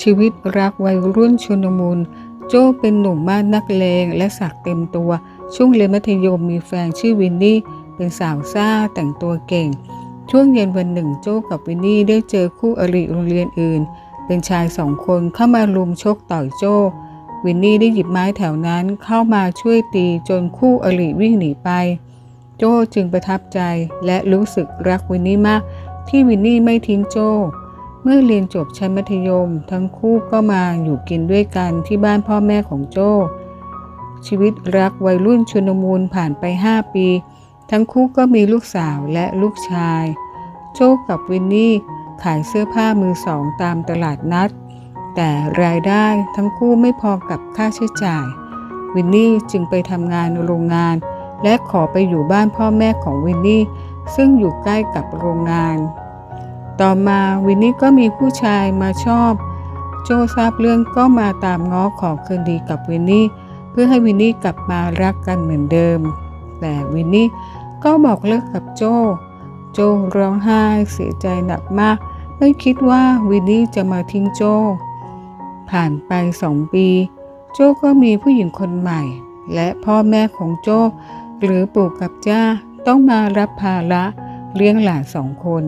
ชีวิตรักวัยรุ่นชุนมุนโจ้เป็นหนุ่มมากนักเลงและสักเต็มตัว ช่วงเรียนมัธยมมีแฟนชื่อวินนี่ เป็นสาวซ่าแต่งตัวเก่ง ช่วงเย็นวันหนึ่งโจ้กับวินนี่ได้เจอคู่อริโรงเรียนอื่น เป็นชายสองคนเข้ามารุมชกต่อยโจ้วินนี่ได้หยิบไม้แถวนั้นเข้ามาช่วยตีจนคู่อริวิ่งหนีไป โจ้จึงประทับใจและรู้สึกรักวินนี่มาก ที่วินนี่ไม่ทิ้งโจ้ เมื่อเรียนจบชั้นมัธยม ทั้งคู่ก็มาอยู่กินด้วยกันที่บ้านพ่อแม่ของโจ้ชีวิตรักวัยรุ่นชนมูลผ่านไป 5 ปี ทั้งคู่ก็มีลูกสาวและลูกชาย โจ้กับวินนี่ขายเสื้อผ้ามือสองตามตลาดนัด แต่รายได้ทั้งคู่ไม่พอกับค่าใช้จ่าย วินนี่จึงไปทำงานโรงงาน และขอไปอยู่บ้านพ่อแม่ของวินนี่ซึ่งอยู่ใกล้กับโรงงาน ต่อมาวินนี่ก็มีผู้ชายมาชอบ โจทราบเรื่องก็มาตามง้อขอคืนดีกับวินนี่เพื่อให้วินนี่กลับมารักกันเหมือนเดิม แต่วินนี่ก็บอกเลิกกับโจ โจร้องไห้เสียใจหนักมาก ไม่คิดว่าวินนี่จะมาทิ้งโจ ผ่านไปสองปี โจก็มีผู้หญิงคนใหม่ และพ่อแม่ของโจ หรือปู่กับจ้าต้องมารับภาระเลี้ยงหลานสองคน